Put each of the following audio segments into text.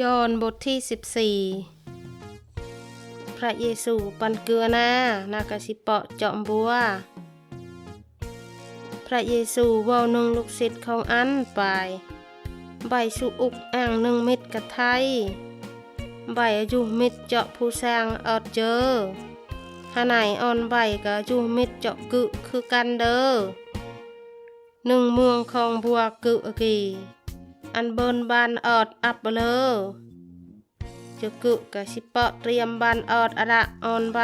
ยอห์นบทที่ 14 พระเยซูปันเกลือหน้านากาสิเปาะเจาะบัว พระเยซูว้านึงลูกศิษย์ของอันไปใบสุอุกอ่างหนึ่งเม็ดกะไทยใบอายุเม็ดเจาะผู้สร้างออดเจอหาไหนอ่อนใบก็อายุเม็ดเจาะกึคือกันเด้อหนึ่งเมืองของบัวกึอกี อันเบินบานออดอับเบลอจะกึกะสิเปาะเตรียมบานออดอะระออนใบ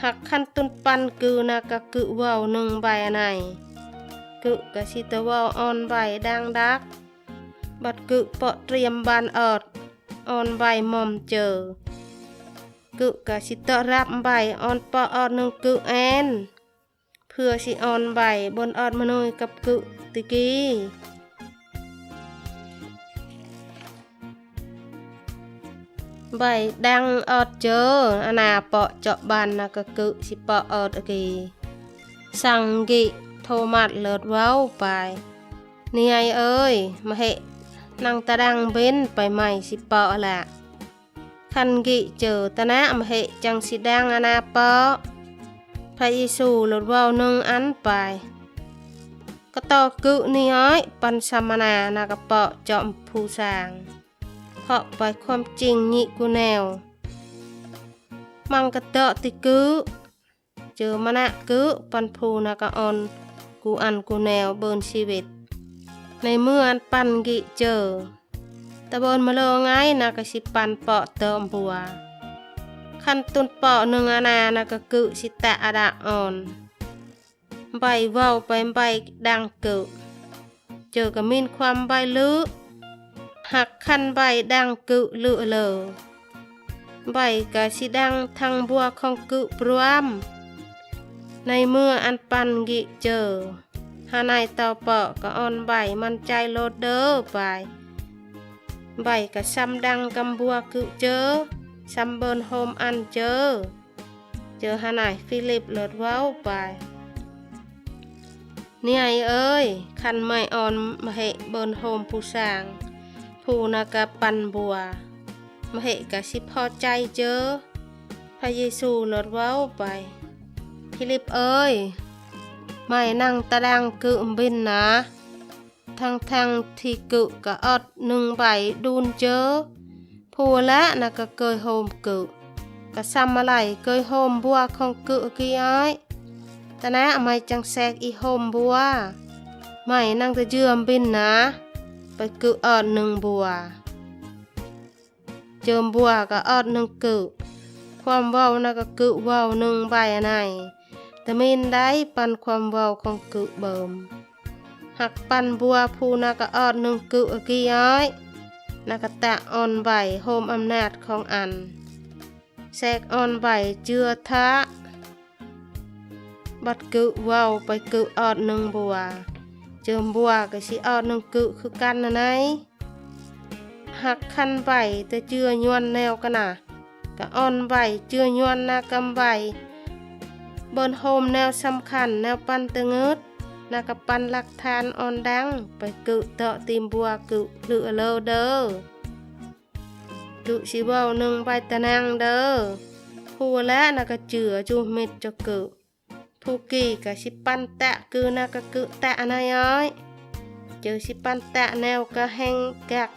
หักขั้นตุนปันกือนากะกึว้าวหนึ่งใบไหนกึกะสิตะว้าวออนใบดังดัก บัดกึเปาะเตรียมบานออดออนใบหม่อมเจอกึกะสิตะรับใบออนเปาะออดหนึ่งกึแอนเพื่อสิออนใบบนออดมะนุยกับกึติกี้ ใบดังอดเจออนาเปาะเจาะบานนากะกึสิเปาะออดกีสังกิโทมัดเลิดเว้าไปนี่ไงเอ้ยมาเหนังตะดังเบ้นไปใหม่สิเปาะละคันกิเจอตะนะมาเหจังสิดังอนาเปาะพระเยซูเลิดเว้าหนึ่งอันไปก็ต่อกึนี่อ้อปันสมนานากะเปาะเจาะผู้สาง เพราะไปความจริงนี่กูแนวมังกระเตาะติกึเจอมะนะกึปันพูนากะออนกูอันกูแนวเบินชีวิต ในเมื่ออันปันกิเจอตะบนมาโลง่ายนากะสิปันเปาะเติมบัวคันตุนเปาะหนึ่งอานานากะกึสิตะอะดะอ่อนใบว้าวไปใบดังเกิดเจอกับมินความใบลึก หักคันใบดังกึลือเลอใบกะสิดังทางบัวของกึปรวม ในเมื่ออันปันกิเจอหาในเต่าเปาะก็อ่อนใบมันใจโลดเด้อไปใบกะซ้ำดังกำบัวกึเจอซ้ำเบินโฮมอันเจอ เจอหาไหนฟิลิปเลดเว้าไปเนี่ยเอ้ย คันไม่อ่อนมาเหเบินโฮมผู้สร้างูนากะปันบัวมาเหกะสิพอใจเจอ พระเยซูลดเว้าไปฟิลิปเอ้ย ไม่นั่งตะดังกึมบินนะทั้งทั้งที่กึกะอดหนึ่งใบดูนเจอผู้ละนากะเกยโฮมกึกะซ้ำอะไรเกยโฮมบัวของกึกี่อ้อยตะนะไม่จังแซกอีโฮมบัวไม่นั่งตะเจือมบินนะ ไปกึออดหนึ่งบัวเจิมบัวก็ออดหนึ่งกึความเว้านะก็กึเว้าหนึ่งใบอันแต่มินได้ปันความเว้าของกึเบิมหักปันบัวผู้นะก็ออดหนึ่งกึอกี้ย้อยนะก็ตะอ่อนใบโฮมอำนาจของอันแซกอ่อนใบเจือทะบัดกึเว้าไปกึออดหนึ่งบัว เจิมบัวก็สิออดหนึ่งกึคือกันนะไหนหักคันใบแต่เจือยวนแนวกันนะก็อ่อนใบเจือยวนนากำใบบนโฮมแนวสำคัญแนวปันตะเงิดนากะปันหลักฐานอ่อนดังไปกึเตาะตีมบัวกึหรือเลอเด้อกึสิเว้าหนึ่งใบตะนางเด้อผู้และนากะเจือจูเม็ดจะกึ ผู้กี่กะสิปันแตะคือนะกะกึแตะนายอ้อยเจอสิปันแตะแนวกะแหงกัก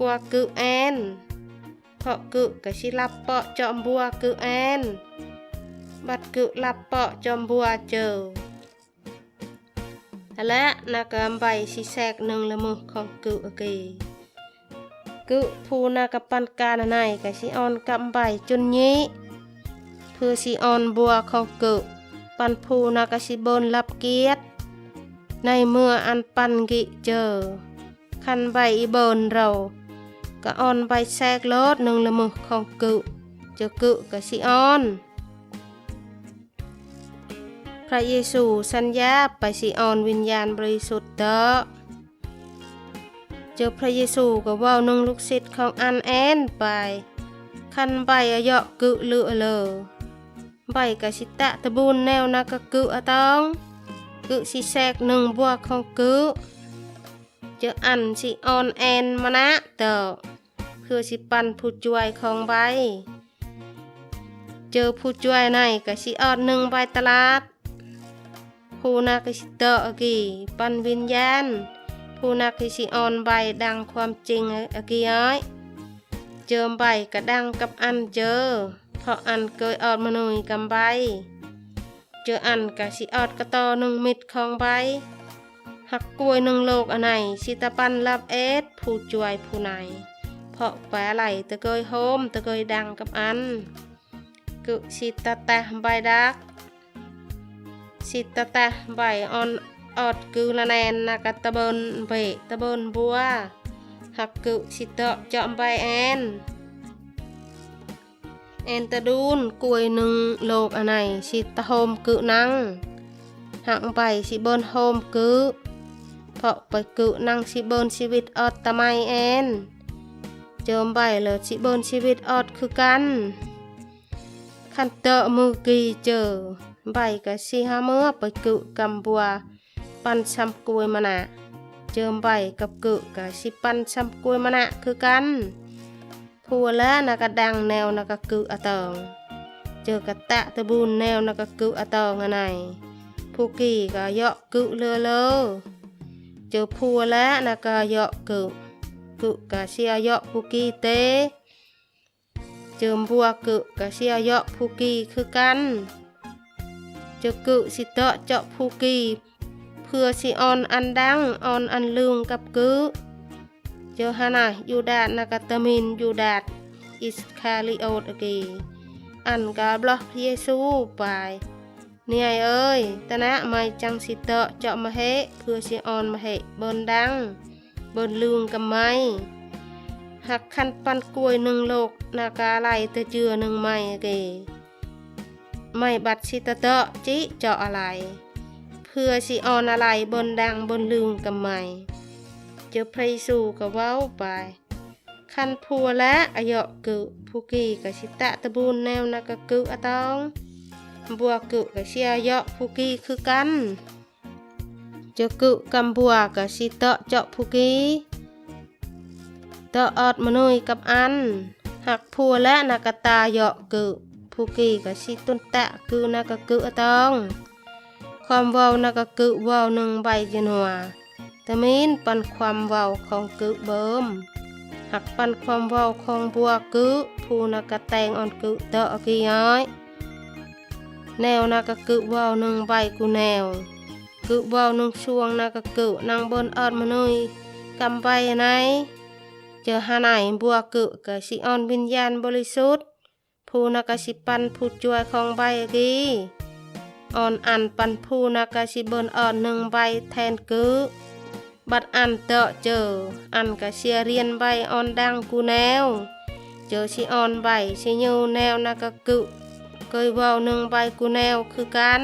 กว่ากึแอนเพราะกึกะสิรับเปาะจอมบัวกึแอนบัดกึรับเปาะจอมบัวเจอและนากะใบสิแซกหนึ่งละมือของกึอกีกึผู้นากะปันการในกะสิออนกำใบจุนนี้ เพื่อสิออนบัวของกึ ปันภูนากสิบนรับเกียรติในเมื่ออันปันกิเจอ คันใบอีเบินเราก็ออนใบแทรกรถหนึ่งละมือของกึเจอกึกสิออน พระเยซูสัญญาไปสิออนวิญญาณบริสุทธิ์เตอเจอพระเยซูก็ว่าหนึ่งลูกศิษย์ของอันแอนไป คันใบอเยาะกึเลือเลอ ใบกะสิตะตะบูนแนวนากะกึอะตองกึสิแซกหนึ่งบัวของกึเจออันสิออนแอนมานะเตอเพื่อสิปันผู้ช่วยของใบ เจอผู้ช่วยในก็สิออดหนึ่งใบตลาดผู้นักก็สิเตออกีปันวิญญาณผู้นักก็สิออนใบดังความจริงอกีอ้อยเจิมใบก็ดังกับอันเจอ เพราะอันเคยออดมน่ยกำใบเจออันก็สิออดกระตอหนึ่งมิดของใบหักกล้วยหนึ่งโลกอันไหนสิตะปันรับเอสผู้ช่วยผู้ไหนเพราะแปะไหลตะเกยโฮมตะเกยดังกับอันกึสิตะแตะใบดักสิตะแตะใบออนออดกือละแนนนักตะเบินเบตะเบินบัวหักกึสิตะจาะใบแอน แอนตะดูนกลวยหนึ่งโลกอันไหนสิตะโฮมกึนังหักใบสิเบินโฮมกึเพราะไปกึนังสิเบินชีวิตออดตะไมแอนเจิมใบเลยสิเบินชีวิตออดคือกันขันเตอะมือกีเจอใบกะสิหาเมื่อไปกึกำบัวปันช้ำกลวยมะนะเจิมใบกับกึกะสิปันช้ำกลวยมะนะคือกัน ผัวแล้วนะกะดังแนวนะกะกึอะตองเจอกะตะตะบูนแนวนะกะกึอะตองอันไหนผู้กีกะเยาะกึเลอเลอเจอผัวแล้วนะกะเยาะกึกึกะเสียเยาะผู้กีเตเจิมบัวกึกะเสียเยาะผู้กีคือกันเจอกึสิเตาะเจาะผู้กีเพื่อสิออนอันดังออนอันลืงกับกึ เจอฮานะยูดาดนากาตามินยูดาดอิสคาลิโอตอกีอันกาบล็อกพระเยซูไปเนี่ยเอ้ยตะนะไม่จังสิเตาะเจาะมาเฮเพื่อสิออนมาเฮบนดังบนลืงกับไม้หักคันปันกล้วยหนึ่งโลกนากาไลตะเจือหนึ่งไม้เกไม่บัดสิตะเตาะจิเจาะอะไร เพื่อสิออนอะไรบนดังบนลืงกับไม้ เจอพระเยซูก็เว้าไปคันพัวและอายะกึผู้กีกะสิตะตะบูนแนวนักกะกึอะตองบัวกึกะเสียยะผู้กีคือกันจอกึกำบัวกะสิเตาะเจาะผู้กีเตออดมนุยกับอันหักพัวและนากตาเยาะกึผู้กีกับชิตุนตะคือนากกึอะตองความว้านากกึเว้าหนึ่งใบจนัว ตะมีนปันความเว้าของกึเบิมหักปันความเว้าของบัวกึผู้นากแตงออนกึเตอกีย้อยแนวนากกึเว้าหนึ่งใบกูแนวกึเว้าหนึ่งช่วงนากกึนางบนออดมานุยกำใบไหนเจอหาไหนบัวกึกะสิออนวิญญาณบริสุทธิ์ผู้นักสิปันผู้จวยของใบกีออนอันปันผู้นักสิเบินออนหนึ่งใบแทนกึ บัดอันเตอะเจอ อันกะเสียเรียนใบออนดังกูแนว เจอสิออนใบสิยูแนวนักกึเคยเว้าหนึ่งใบกูแนวคือกัน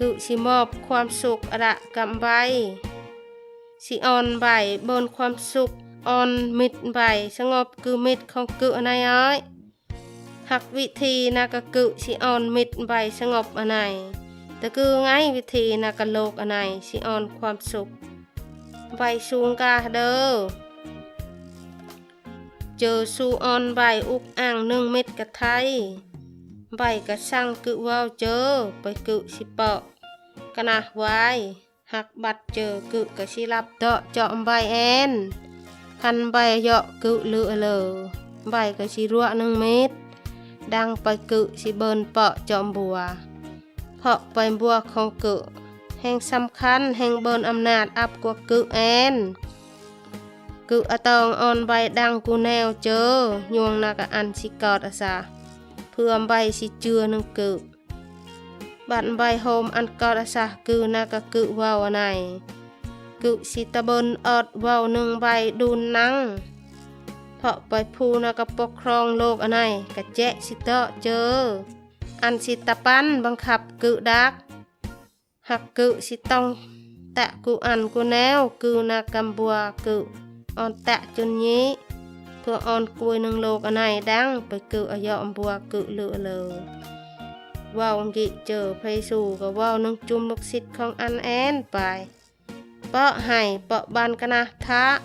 กึสิมอบความสุขอระกำใบสิออนใบบนความสุขออนมิดใบสงบคือมิดของกึอันไหนอ้อยหักวิธีนากะกึสิออนมิดใบสงบอันไหนแต่คือไงวิธีนากะโลกอันไหนสิออนความสุข ใบสูงกาเด้อเจอสูออนใบอุกอ่างหนึ่งเม็ดกะไทยใบกะสั่งกึว่าวเจอไปกึสิเปาะกะนะไว้หักบัดเจอกึกะสิรับเตาะเจาะใบแอนคันใบเหยาะกึเลือเลอใบกะสิรัวหนึ่งเม็ดดังไปกึสิเบินเปาะจอมบัวเพาะไปบัวของกึ แห่งสำคัญแห่งเบินอำนาจอับกว่ากึแอนกึอะตองออนใบดังกูแนวเจอยวงนากะอันสิกอดอาสาเพื่อใบสิเจือหนึ่งกึบัดใบโฮมอันกอดอาสาคือนากะกึวาวอันไหนกึสิตะบนออดเว้าหนึ่งใบดูนังเพาะไปพูนะกับปกครองโลกอันไหนกะแจะสิเตาะเจอ อันสิตะปันบังคับกึดักหักกึสิต้องแตะกูอันกูแนวกึนากำบัวกึออนแตะจนนี้เพื่อดัก hạc cự si tông tạ cụ ăn cụ nèo cư na cam bùa cự on tạ chun nhí thua on cùi nâng lô cái này đang bởi cự ở dọn bùa cự lựa lờ vào dị chờ phê xù có vào nâng chung lúc xịt không ăn én bài bọ hải bọ ban cái na thá